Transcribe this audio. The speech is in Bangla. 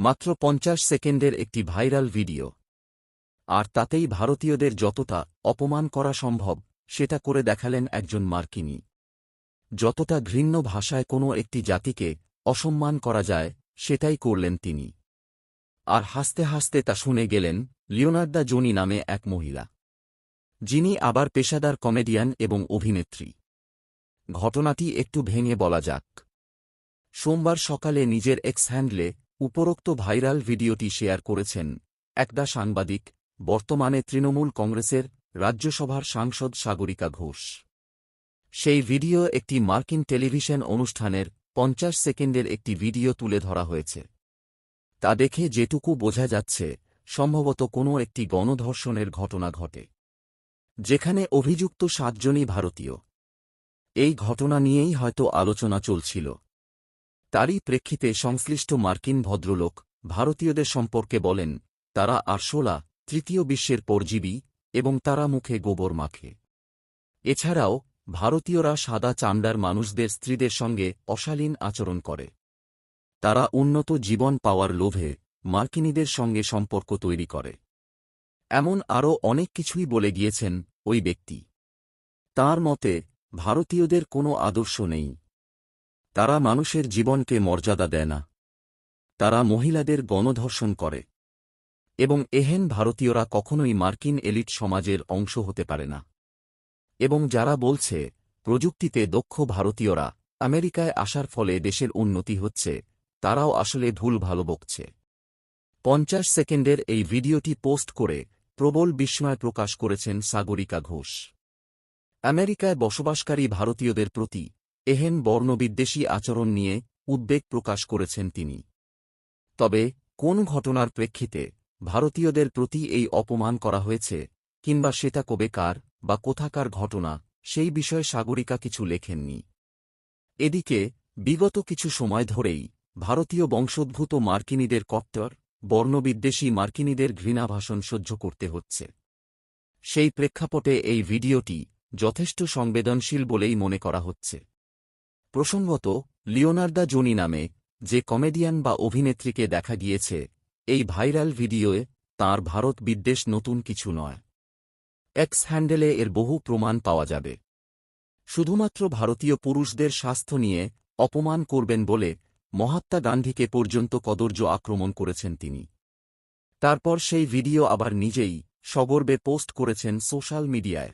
মাত্র পঞ্চাশ সেকেন্ডের একটি ভাইরাল ভিডিও। আর তাতেই ভারতীয়দের যতটা অপমান করা সম্ভব, সেটা করে দেখালেন একজন মার্কিনী। যতটা ঘৃণ্য ভাষায় কোনো একটি জাতিকে অসম্মান করা যায়, সেটাই করলেন তিনি। আর হাসতে হাসতে তা শুনে গেলেন লিওনার্দা জোনি নামে এক মহিলা। যিনি আবার পেশাদার কমেডিয়ান এবং অভিনেত্রী। ঘটনাটি একটু ভেঙে বলা যাক। সোমবার সকালে নিজের এক্স হ্যান্ডলে উপরোক্ত ভাইরাল ভিডিওটি শেয়ার করেছেন একটা সাংবাদিক, বর্তমানে তৃণমূল কংগ্রেসের রাজ্যসভার সাংসদ সাগরিকা ঘোষ। সেই ভিডিও একটি মার্কিন টেলিভিশন অনুষ্ঠানের পঞ্চাশ সেকেন্ডের একটি ভিডিও তুলে ধরা হয়েছে। তা দেখে যেটুকু বোঝা যাচ্ছে, সম্ভবত কোনো একটি গণধর্ষণের ঘটনা ঘটে। যেখানে অভিযুক্ত সাতজনই ভারতীয়। এই ঘটনা নিয়েই হয়তো আলোচনা চলছিল। তারই প্রেক্ষিতে সংশ্লিষ্ট মার্কিন ভদ্রলোক ভারতীয়দের সম্পর্কে বলেন, তারা আরশোলা, তৃতীয় বিশ্বের পরজীবী, এবং তারা মুখে গোবর মাখে। এছাড়াও, ভারতীয়রা সাদা চামড়ার মানুষদের স্ত্রীদের সঙ্গে অশালীন আচরণ করে। তারা উন্নত জীবন পাওয়ার লোভে মার্কিনীদের সঙ্গে সম্পর্ক তৈরি করে। এমন আরও অনেক কিছুই বলে গিয়েছেন ওই ব্যক্তি। তার মতে, ভারতীয়দের কোনো আদর্শ নেই। তারা মানুষের জীবনকে মর্যাদা দেয় না। তারা মহিলাদের গণধর্ষণ করে। এবং এহেন ভারতীয়রা কখনোই মার্কিন এলিট সমাজের অংশ হতে পারে না। এবং যারা বলছে, প্রযুক্তিতে দক্ষ ভারতীয়রা আমেরিকায় আসার ফলে দেশের উন্নতি হচ্ছে, তারাও আসলে ভুল ভালো বকছে। পঞ্চাশ সেকেন্ডের এই ভিডিওটি পোস্ট করে প্রবল বিস্ময় প্রকাশ করেছেন সাগরিকা ঘোষ। আমেরিকায় বসবাসকারী ভারতীয়দের প্রতি এহেন বর্ণবিদ্বেষী আচরণ নিয়ে উদ্বেগ প্রকাশ করেছেন তিনি। তবে, কোন ঘটনার প্রেক্ষিতে ভারতীয়দের প্রতি এই অপমান করা হয়েছে, কিংবা সেটা কবে কার বা কোথাকার ঘটনা, সেই বিষয়ে সাগরিকা কিছু লেখেননি। এদিকে, বিগত কিছু সময় ধরেই ভারতীয় বংশোদ্ভূত মার্কিনীদের কপ্টর বর্ণবিদ্বেষী মার্কিনীদের ঘৃণাভাষণ সহ্য করতে হচ্ছে। সেই প্রেক্ষাপটে এই ভিডিওটি যথেষ্ট সংবেদনশীল বলেই মনে করা হচ্ছে। প্রসঙ্গত, লিওনার্দা জোনি নামে যে কমেডিয়ান বা অভিনেত্রীকে দেখা গিয়েছে, এই ভাইরাল ভিডিওয়ে তার ভারত বিদ্বেষ নতুন কিছু নয়। এক্স হ্যান্ডেলে এর বহু প্রমাণ পাওয়া যাবে। শুধুমাত্র ভারতীয় পুরুষদের স্বাস্থ্য নিয়ে অপমান করবেন বলে মহাত্মা গান্ধীকে পর্যন্ত কদর্য আক্রমণ করেছেন তিনি। তারপর সেই ভিডিও আবার নিজেই সগর্বে পোস্ট করেছেন সোশ্যাল মিডিয়ায়।